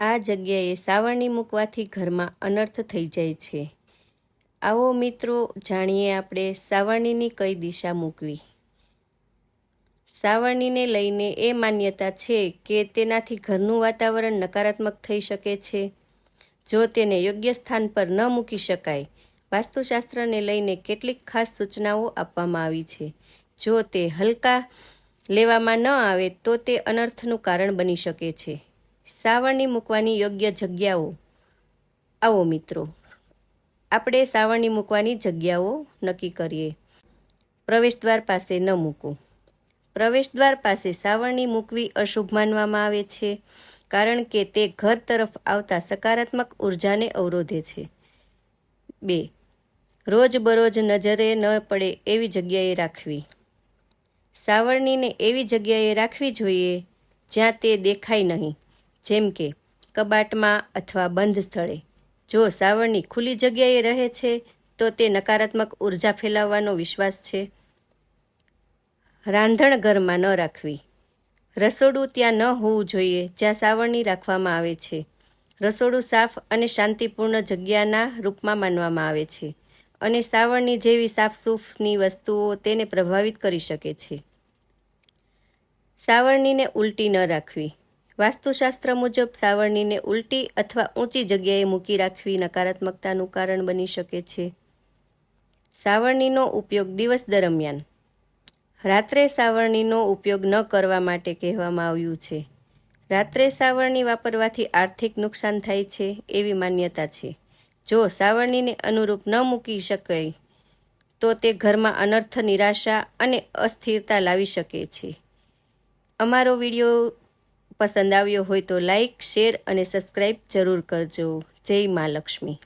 આ જગ્યાએ સાવરણી મૂકવાથી ઘરમાં અનર્થ થઈ જાય છે. આવો મિત્રો, જાણીએ આપણે સાવરણીની કઈ દિશા મૂકવી? સાવરણીને લઈને એ માન્યતા છે કે તેનાથી ઘરનું વાતાવરણ નકારાત્મક થઈ શકે છે. જો તેને યોગ્ય સ્થાન પર ન મૂકી શકાય, વાસ્તુશાસ્ત્રને લઈને કેટલીક ખાસ સૂચનાઓ આપવામાં આવી છે. જો તે હલકા લેવામાં ન આવે, તો તે અનર્થનું કારણ બની શકે છે. સાવરણી મૂકવાની યોગ્ય જગ્યાઓ આવો મિત્રો. આપણે સાવરણી મૂકવાની જગ્યાઓ નક્કી કરીએ. પ્રવેશદ્વાર પાસે ન મૂકો. પ્રવેશદ્વાર પાસે સાવરણી મૂકવી અશુભ માનવામાં આવે છે, કારણ કે તે ઘર તરફ આવતા સકારાત્મક ઉર્જાને અવરોધે છે. બે. રોજબરોજ નજરે ન પડે એવી જગ્યાએ રાખવી. સાવરણીને એવી જગ્યાએ રાખવી જોઈએ જ્યાં તે દેખાય નહીં. જેમ કે કબાટમાં અથવા બંધ સ્થળે. જો સાવરણી ખુલ્લી જગ્યાએ રહે છે, તો તે નકારાત્મક ઊર્જા ફેલાવવાનો વિશ્વાસ છે. રાંધણ ઘરમાં ન રાખવી. રસોડું ત્યાં ન હોવું જોઈએ, જ્યાં સાવરણી રાખવામાં આવે છે. રસોડું સાફ અને શાંતિપૂર્ણ જગ્યાના રૂપમાં માનવામાં આવે છે અને સાવરણી જેવી સાફસૂફની વસ્તુઓ તેને પ્રભાવિત કરી શકે છે. સાવરણીને ઉલટી ન રાખવી. વાસ્તુશાસ્ત્ર મુજબ સાવરણીને ઉલટી અથવા ઊંચી જગ્યાએ મૂકી રાખવી નકારાત્મકતાનું કારણ બની શકે છે. સાવરણીનો ઉપયોગ દિવસ દરમિયાન. રાત્રે સાવરણીનો ઉપયોગ ન કરવા માટે કહેવામાં આવ્યું છે. રાત્રે સાવરણી વાપરવાથી આર્થિક નુકસાન થાય છે એવી માન્યતા છે. જો સાવરણીને અનુરૂપ ન મૂકી શકાય, તો તે ઘરમાં અનર્થ નિરાશા અને અસ્થિરતા લાવી શકે છે. અમારો વીડિયો પસંદ આવ્યો હોય તો લાઇક શેર અને સબસ્ક્રાઈબ જરૂર કરજો. જય મા લક્ષ્મી.